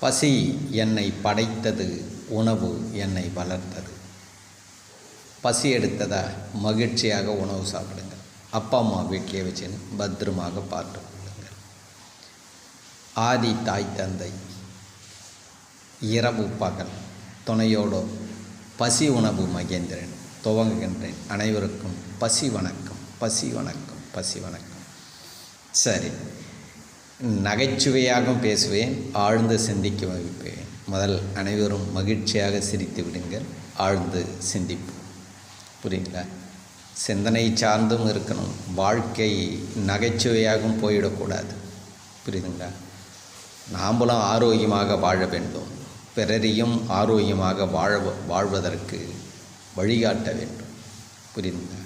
பசி என்னை படைத்தது உணவு என்னை வளர்த்தது. பசி எடுத்ததா? மகிழ்ச்சியாக உணவு சாப்பிடுங்க அப்பா அம்மா வீட்டிலே வச்சுன்னு பத்திரமாக பார்த்து கொள்ளுங்கள். ஆதி தாய் தந்தை இரவு பகல் துணையோடு பசி உணவு மகேந்திரன் துவங்குகின்றேன். அனைவருக்கும் பசி வணக்கம் பசி வணக்கம் பசி வணக்கம். சரி. நகைச்சுவையாகவும் பேசுவேன் ஆழ்ந்து சிந்திக்க வைப்பேன் முதல் அனைவரும் மகிழ்ச்சியாக சிரித்து விடுங்கள் ஆழ்ந்து சிந்திப்போம். புரியுங்களா? சிந்தனை சார்ந்தும் இருக்கணும். வாழ்க்கை நகைச்சுவையாகவும் போயிடக்கூடாது. புரியுதுங்களா? நாம்பளும் ஆரோக்கியமாக வாழ வேண்டும். பிறரையும் ஆரோக்கியமாக வாழ வாழ்வதற்கு வழிகாட்ட வேண்டும். புரியுதுங்களா?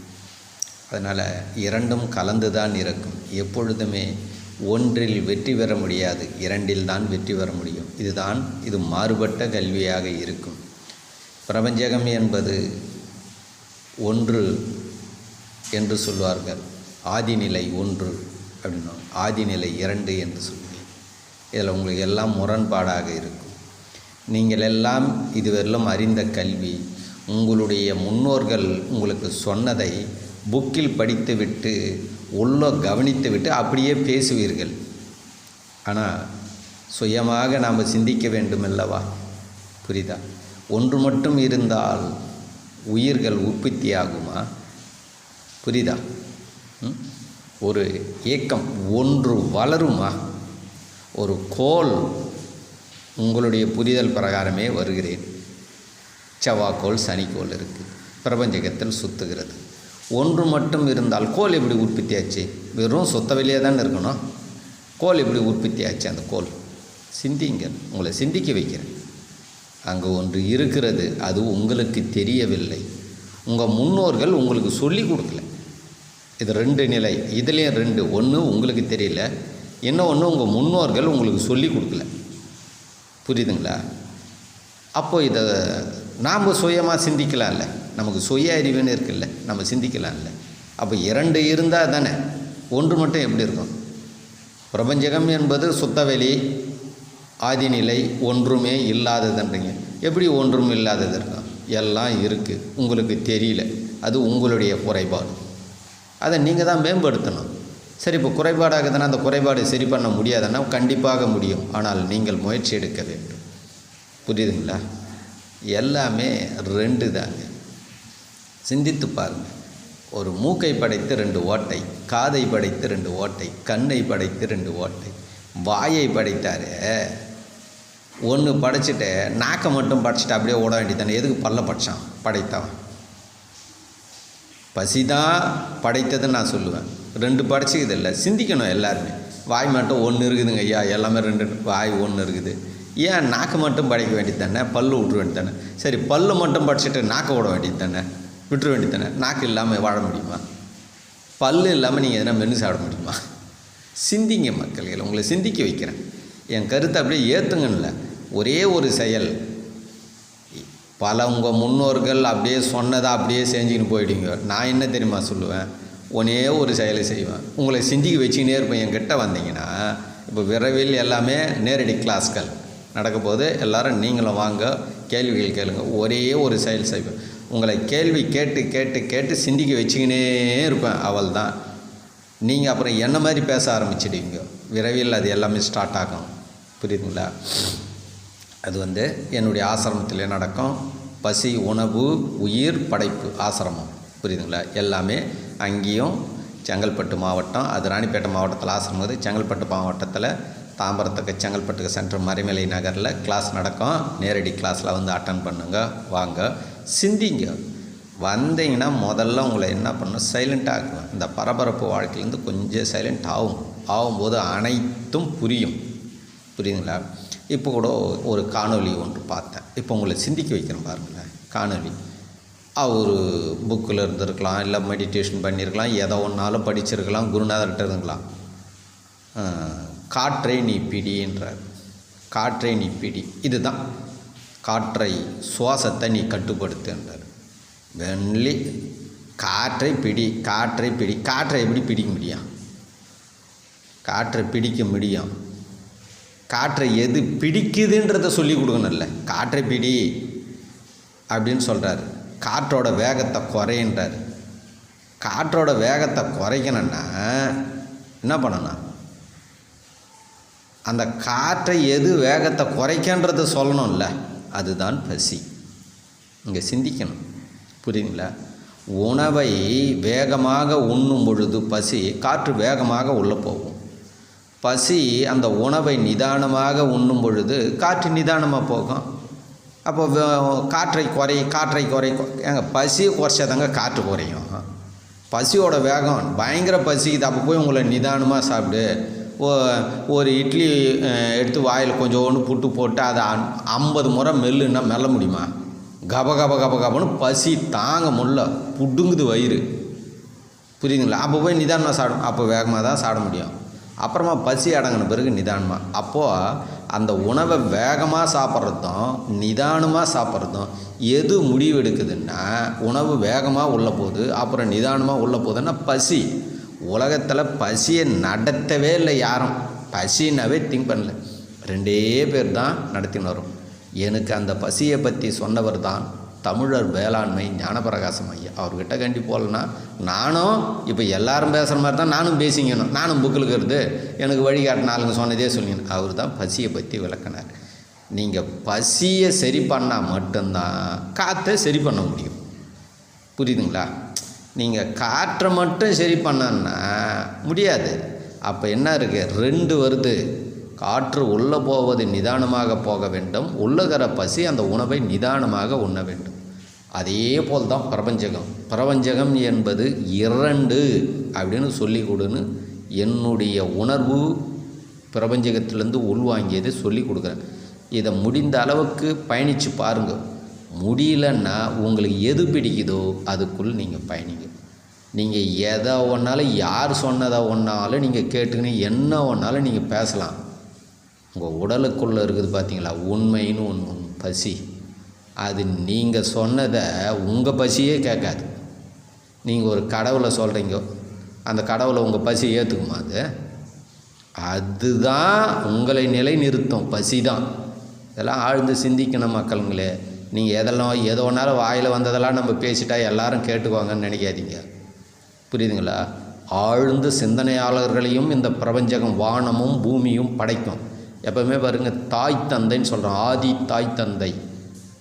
அதனால் இரண்டும் கலந்து தான் இருக்கும். எப்பொழுதுமே ஒன்றில் வெற்றி பெற முடியாது இரண்டில் தான் வெற்றி பெற முடியும். இதுதான் இது மாறுபட்ட கல்வியாக இருக்கும். பிரபஞ்சகம் என்பது ஒன்று என்று சொல்வார்கள். ஆதிநிலை ஒன்று அப்படின்னா ஆதிநிலை இரண்டு என்று சொல்லுவேன் இதில் உங்களுக்கு எல்லாம் முரண்பாடாக இருக்கும். நீங்கள் எல்லாம் இதுவரையிலும் அறிந்த கல்வி உங்களுடைய முன்னோர்கள் உங்களுக்கு சொன்னதை புக்கில் படித்துவிட்டு உள்ள கவனித்துவிட்டு அப்படியே பேசுவீர்கள். ஆனால் சுயமாக நாம் சிந்திக்க வேண்டும் அல்லவா புரியுதா ஒன்று மட்டும் இருந்தால் உயிர்கள் உற்பத்தி ஆகுமா புரியுதா ம்? ஒரு ஏக்கம் ஒன்று வளருமா? ஒரு கோல் உங்களுடைய புரிதல் பிரகாரமே வருகிறேன். செவ்வாய்க்கோள் சனிக்கோள் இருக்குது பிரபஞ்சகத்தில் சுற்றுகிறது ஒன்று மட்டும் இருந்தால் கோல் எப்படி உற்பத்தி ஆச்சு வெறும் சொத்த வெளியே தானே இருக்கணும். கோல் எப்படி உற்பத்தி ஆச்சு அந்த கோல்? சிந்திங்க. உங்களை சிந்திக்க வைக்கிறேன். அங்கே ஒன்று இருக்கிறது. அது உங்களுக்கு தெரியவில்லை. உங்கள் முன்னோர்கள் உங்களுக்கு சொல்லி கொடுக்கல. இது ரெண்டு நிலை. இதுலேயும் ரெண்டு. ஒன்று உங்களுக்கு தெரியல. இன்னும் ஒன்று உங்கள் முன்னோர்கள் உங்களுக்கு சொல்லி கொடுக்கல. புரியுதுங்களா? அப்போது இதை நாம் சுயமாக சிந்திக்கலாம்ல. நமக்கு சுய அறிவுன்னு இருக்குல்ல நம்ம சிந்திக்கலாம்ல. அப்போ இரண்டு இருந்தால் தானே ஒன்று மட்டும் எப்படி இருக்கும்? பிரபஞ்சகம் என்பது சுத்தவெளி ஆதிநிலை ஒன்றுமே இல்லாததுன்றீங்க எப்படி ஒன்றும் இல்லாதது இருக்கும்? எல்லாம் இருக்குது உங்களுக்கு தெரியல. அது உங்களுடைய குறைபாடு. அதை நீங்கள் தான் மேம்படுத்தணும். சரி இப்போ குறைபாடாகுதுன்னா அந்த குறைபாடு சரி பண்ண முடியாதுன்னா கண்டிப்பாக முடியும். ஆனால் நீங்கள் முயற்சி எடுக்க வேண்டும். புரியுதுங்களா? எல்லாமே ரெண்டு தாங்க. சிந்தித்து பாருங்க. ஒரு மூக்கை படைத்து ரெண்டு ஓட்டை காதை படைத்து ரெண்டு ஓட்டை கண்ணை படைத்து ரெண்டு ஓட்டை வாயை படைத்தாரு. ஒன்று படைச்சிட்டு நாக்கை மட்டும் படைச்சிட்டு அப்படியே ஓட வேண்டியதானே எதுக்கு பல்ல படைச்சான்? படைத்தவன். பசி தான் படைத்ததுன்னு நான் சொல்லுவேன். ரெண்டு படைச்சிக்குது இல்லை சிந்திக்கணும் எல்லாருமே. வாய் மட்டும் ஒன்று இருக்குதுங்க ஐயா எல்லாமே ரெண்டு வாய் ஒன்று இருக்குது. ஏன் நாக்கு மட்டும் படைக்க வேண்டியது தானே பல்லு விட்ற வேண்டியது தானே சரி பல்லு மட்டும் படிச்சுட்டு நாக்கை விட வேண்டியது தானே விட்டுற வேண்டியதானே நாக்கு இல்லாமல் வாழ முடியுமா? பல்லு இல்லாமல் நீங்கள் எதனா மென்று சாப்பிட முடியுமா? சிந்திங்க மக்கள்கள் உங்களை சிந்திக்க வைக்கிறேன். என் கருத்தை அப்படியே ஏற்றுங்கன்னு ஒரே ஒரு செயல். பல உங்கள் முன்னோர்கள் அப்படியே சொன்னதை அப்படியே செஞ்சுக்கின்னு போயிடுங்க நான் என்ன தெரியுமா சொல்லுவேன்? ஒன்றே ஒரு செயலை செய்வேன். உங்களை சிந்திக்க வச்சுக்கினே இருப்பேன். என்கிட்ட வந்தீங்கன்னா இப்போ விரைவில் எல்லாமே நேரடி கிளாஸ்கள் நடக்கும்போது போது நீங்களும் வாங்க கேள்விகள் கேளுங்க. ஒரே ஒரு செயல் செய்வேன். உங்களை கேள்வி கேட்டு கேட்டு கேட்டு சிந்திக்க வச்சுக்கினே இருப்பேன். அவள் தான் நீங்கள் அப்புறம் என்ன மாதிரி பேச ஆரம்பிச்சிடுவீங்க விரைவில் அது எல்லாமே ஸ்டார்ட் ஆகும். புரியுதுங்களா? அது வந்து என்னுடைய ஆசிரமத்தில் நடக்கும். பசி உணவு உயிர் படைப்பு ஆசிரமம். புரியுதுங்களா? எல்லாமே அங்கேயும் செங்கல்பட்டு மாவட்டம் அது ராணிப்பேட்டை மாவட்டத்தில் ஆசிரமம். அது செங்கல்பட்டு மாவட்டத்தில் தாம்பரத்துக்கு செங்கல்பட்டுக்கு சென்டர் மறைமலை நகரில் கிளாஸ் நடக்கும். நேரடி கிளாஸில் வந்து அட்டன் பண்ணுங்க. வாங்க. சிந்திங்க. வந்தீங்கன்னா முதல்ல உங்களை என்ன பண்ணணும்? சைலண்ட்டாக ஆக்குவேன் இந்த பரபரப்பு வாழ்க்கையிலேருந்து கொஞ்சம் சைலண்ட் ஆகும் ஆகும்போது அனைத்தும் புரியும். புரியுதுங்களா? இப்போ கூட ஒரு காணொலி ஒன்று பார்த்தேன். இப்போ உங்களை சிந்திக்க வைக்கிறேன் பாருங்களேன். காணொலி ஒரு புக்கில் இருந்திருக்கலாம் இல்லை மெடிடேஷன் பண்ணியிருக்கலாம் எதை ஒன்றாலும் படிச்சிருக்கலாம் குருநாதர்கிட்ட இருந்துக்கலாம். காற்றை நீ பிடின்றார் காற்றை நீ பிடி. இதுதான். காற்றை சுவாசத்தை நீ கட்டுப்படுத்துன்றார் வென்லி காற்றை பிடி காற்றை பிடி காற்றை எப்படி பிடிக்க முடியும்? காற்றை பிடிக்க முடியும். காற்றை எது பிடிக்குதுன்றத சொல்லி கொடுக்கணும்ல காற்றை பிடி அப்படின்னு சொல்கிறாரு காற்றோட வேகத்தை குறைன்றார் காற்றோட வேகத்தை குறைக்கணும்னா என்ன பண்ணணும்? அந்த காற்றை எது வேகத்தை குறைக்கன்றதை சொல்லணும்ல அதுதான் பசி. இங்கே சிந்திக்கணும். புரியுதுங்களா? உணவை வேகமாக உண்ணும் பொழுது பசி காற்று வேகமாக உள்ளே போகும். பசி அந்த உணவை நிதானமாக உண்ணும் பொழுது காற்று நிதானமாக போகும். அப்போ வே- காற்றை குறை காற்றை குறை ஏங்க பசியை குறைச்சாதாங்க காற்று குறையும். பசியோட வேகம் பயங்கர பசிக்குது அப்போ போய் உங்களை நிதானமாக சாப்பிடு. ஒரு இட்லி எடுத்து வாயில் கொஞ்சோண்டு புட்டு போட்டு அதை ஐம்பது முறை மெல்லுன்னா மெல்ல முடியுமா? கப கப கப கபன்னு பசி தாங்க முடில புடுங்குது வயிறு. புரியுதுங்களா? அப்போ போய் நிதானமாக சாப்பிடும் அப்போ வேகமாக தான் சாப்பிட முடியும். அப்புறமா பசி அடங்கின பிறகு நிதானமாக அப்போது அந்த உணவை வேகமாக சாப்பிட்றதும் நிதானமாக சாப்பிட்றதும் எது முடிவு எடுக்குதுன்னா உணவு வேகமாக உள்ள போகுது அப்புறம் நிதானமாக உள்ள போகுதுன்னா பசி. உலகத்தில் பசியை நடத்தவே இல்லை யாரும். பசினாவே திங்க் பண்ணல. ரெண்டே பேர் தான் நடத்தின்னு வரும் எனக்கு அந்த பசியை பற்றி சொன்னவர் தான் தமிழர் வேளாண்மை ஞானபிரகாசம் ஐயா. அவர்கிட்ட கண்டி போகலன்னா நானும் இப்போ எல்லாரும் பேசுகிற மாதிரி தான் நானும் பேசிக்கணும். நானும் புக்கில் இருக்கிறது. எனக்கு வழிகாட்டின ஆளுங்க சொன்னதே சொல்லிங்க அவர் தான் பசியை பற்றி விளக்குனார். நீங்கள் பசியை சரி பண்ணால் மட்டும்தான் காற்றை சரி பண்ண முடியும். புரியுதுங்களா? நீங்கள் காற்றை மட்டும் சரி பண்ணன்னா முடியாது. அப்போ என்ன இருக்குது ரெண்டு வருது. காற்று உள்ளே போவது நிதானமாக போக வேண்டும். உள்ளகிற பசி அந்த உணவை நிதானமாக உண்ண வேண்டும். அதே போல் தான் பிரபஞ்சகம். பிரபஞ்சகம் என்பது இரண்டு அப்படின்னு சொல்லி கொடுன்னு என்னுடைய உணர்வு பிரபஞ்சகத்திலேருந்து உள்வாங்கியதை சொல்லி கொடுக்குறேன். இதை முடிந்த அளவுக்கு பயணித்து பாருங்கள் முடியலன்னா உங்களுக்கு எது பிடிக்குதோ அதுக்குள் நீங்கள் பயணிங்க. நீங்கள் எதை ஒன்றாலும் யார் சொன்னதை ஒன்றாலும் நீங்கள் கேட்டுக்கின்னு என்ன ஒன்றாலும் நீங்கள் பேசலாம். உங்கள் உடலுக்குள்ளே இருக்குது பார்த்தீங்களா உண்மைன்னு ஒன்று பசி. அது நீங்கள் சொன்னதை உங்கள் பசியே கேட்காது. நீங்கள் ஒரு கடவுளை சொல்கிறீங்க அந்த கடவுளை உங்கள் பசி ஏற்றுக்குமா அது? அதுதான் உங்களை நிலைநிறுத்தும். பசி தான் இதெல்லாம் ஆழ்ந்து சிந்திக்கணும் மக்களுங்களே. நீங்கள் எதெல்லாம் எது ஒன்றாலும் வாயில் வந்ததெல்லாம் நம்ம பேசிட்டா எல்லாரும் கேட்டுக்குவாங்கன்னு நினைக்காதீங்க. புரியுதுங்களா? ஆழ்ந்த சிந்தனையாளர்களையும் இந்த பிரபஞ்சகம் வானமும் பூமியும் படைக்கும். எப்பவுமே பாருங்க தாய் தந்தைன்னு சொல்கிறோம் ஆதி தாய் தந்தை.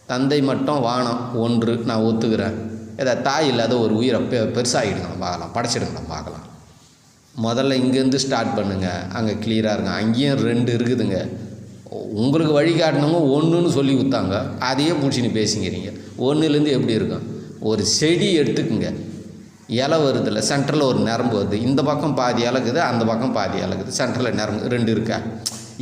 தந்தை மட்டும் வானம் ஒன்று நான் ஒத்துக்கிறேன். ஏதா தாய் இல்லாத ஒரு உயிரை பெ பெருசாகிடுங்க பார்க்கலாம். படைச்சிடுங்க பார்க்கலாம். முதல்ல இங்கேருந்து ஸ்டார்ட் பண்ணுங்கள் அங்கே கிளியராக இருங்க. அங்கேயும் ரெண்டு இருக்குதுங்க. உங்களுக்கு வழிகாட்டினவங்க ஒன்றுன்னு சொல்லி கொடுத்தாங்க அதையே பிடிச்சின்னு பேசிக்கிறீங்க. ஒன்றுலேருந்து எப்படி இருக்கும்? ஒரு செடி எடுத்துக்குங்க. இலை வருதுல்ல சென்டரில் ஒரு நரம்பு வருது. இந்த பக்கம் பாதி இலக்குது அந்த பக்கம் பாதி இலக்குது சென்டரில் நரம்பு ரெண்டு இருக்கா?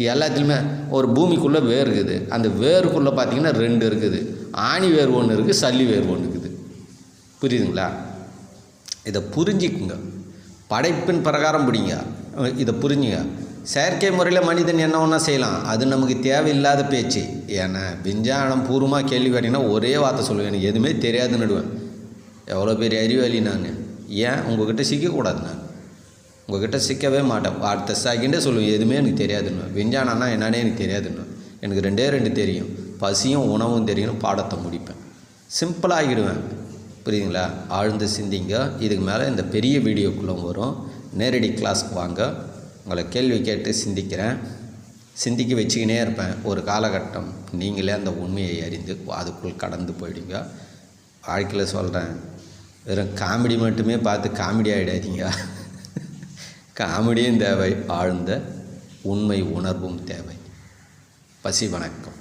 எல்லாத்துலேயுமே ஒரு பூமிக்குள்ளே வேர் இருக்குது. அந்த வேருக்குள்ளே பார்த்தீங்கன்னா ரெண்டு இருக்குது. ஆணி வேர் ஒன்று இருக்குது சல்லி வேர் ஒன்று இருக்குது. புரியுதுங்களா? இதை புரிஞ்சிக்குங்க. படைப்பின் பிரகாரம் பிடிங்க. இதை புரிஞ்சுங்க. செயற்கை முறையில் மனிதன் என்ன ஒன்றா செய்யலாம்? அது நமக்கு தேவையில்லாத பேச்சு. ஏன்னா விஞ்ஞானம் பூர்வமாக கேள்வி கேட்டிங்கன்னா ஒரே வார்த்தை சொல்லுவேன். எனக்கு எதுவுமே தெரியாதுன்னு நடுவேன். எவ்வளோ பெரிய அறிவாளி நான். ஏன்? உங்ககிட்ட சிக்கக்கூடாது நான். உங்ககிட்ட சிக்கவே மாட்டேன். அடுத்த செகண்டே சொல்லுவேன். எதுவுமே எனக்கு தெரியாதுன்னு விஞ்ஞானம்னா என்னன்னே எனக்கு தெரியாதுன்னு எனக்கு ரெண்டே ரெண்டு தெரியும். பசியும் உணவும் தெரியும். பாடத்தை முடிப்பேன். சிம்பிளாகிடுவேன் புரியுதுங்களா? ஆழ்ந்து சிந்திங்க. இதுக்கு மேலே இந்த பெரிய வீடியோக்குள்ளே வரும். நேரடி கிளாஸ்க்கு வாங்க. உங்களை கேள்வி கேட்டு சிந்திக்கிறேன். சிந்திக்க வச்சுக்கினே இருப்பேன். ஒரு காலகட்டம் நீங்களே அந்த உண்மையை அறிந்து அதுக்குள் கடந்து போயிடுங்க. வாழ்க்கையில் சொல்கிறேன் வெறும் காமெடி மட்டுமே பார்த்து காமெடி ஆகிடாதீங்க காமெடியும் தேவை ஆழ்ந்த உண்மை உணர்வும் தேவை. பசி வணக்கம்.